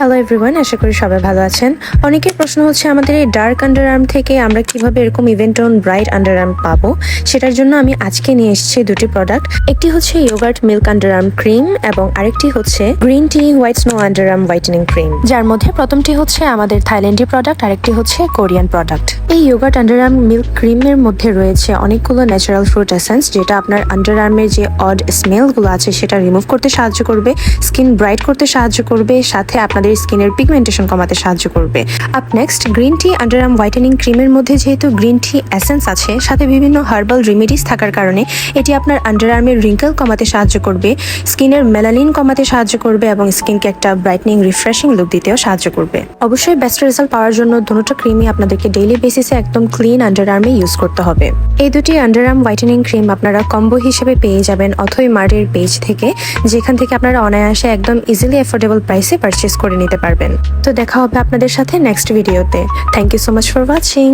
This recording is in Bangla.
হ্যালো এভরিওয়ান আশা করি সবাই ভালো আছেন। অনেকের প্রশ্ন হচ্ছে, আমাদের এই ডার্ক আন্ডার আর্ম থেকে আমরা কীভাবে এরকম event on bright under arm পাবো? সেটার জন্য আমি আজকে নিয়ে এসেছি দুটি প্রোডাক্ট একটি হচ্ছে yogurt milk under arm cream এবং আরেকটি হচ্ছে green tea white snow underarm whitening cream যার মধ্যে প্রথমটি হচ্ছে আমাদের থাইল্যান্ডি প্রোডাক্ট আরেকটি হচ্ছে কোরিয়ান প্রোডাক্ট এই ইয়োগার্ট আন্ডার আর্ম মিল্ক ক্রিমের মধ্যে রয়েছে অনেকগুলো ন্যাচারাল ফ্রুট এসেন্স যেটা আপনার আন্ডার আর্মের যে অড স্মেলগুলো আছে, সেটা রিমুভ করতে সাহায্য করবে স্কিন ব্রাইট করতে সাহায্য করবে, সাথে আপনাদের স্কিনের পিগমেন্টেশন কমাতে সাহায্য করবে। Up next green tea underarm whitening ক্রিমের মধ্যে যেহেতু গ্রিন টি এসেন্স আছে, সাথে বিভিন্ন হার্বাল রেমেডিস থাকার কারণে এটি আপনার আন্ডার আর্মের রিঙ্কেল কমাতে সাহায্য করবে, স্কিনের মেলানিন কমাতে সাহায্য করবে এবং স্কিনকে একটা ব্রাইটনিং রিফ্রেশিং লুক দিতেও সাহায্য করবে। অবশ্যই বেস্ট রেজাল্ট পাওয়ার জন্য দুটো ক্রিমই আপনাদেরকে ডেইলি বেসিসে একদম ক্লিন আন্ডার আর্মে ইউজ করতে হবে। এই দুটি আন্ডার আর্ম হোয়াইটেনিং ক্রিম আপনারা কম্বো হিসেবে পেয়ে যাবেন অথই মার্টের পেজ থেকে, যেখান থেকে আপনারা অনায়াসে একদম ইজিলি অ্যাফোর্ডেবল প্রাইসে পারচেস করে নিতে পারবেন। তো দেখা হবে আপনাদের সাথে নেক্সট ভিডিওতে thank you so much for watching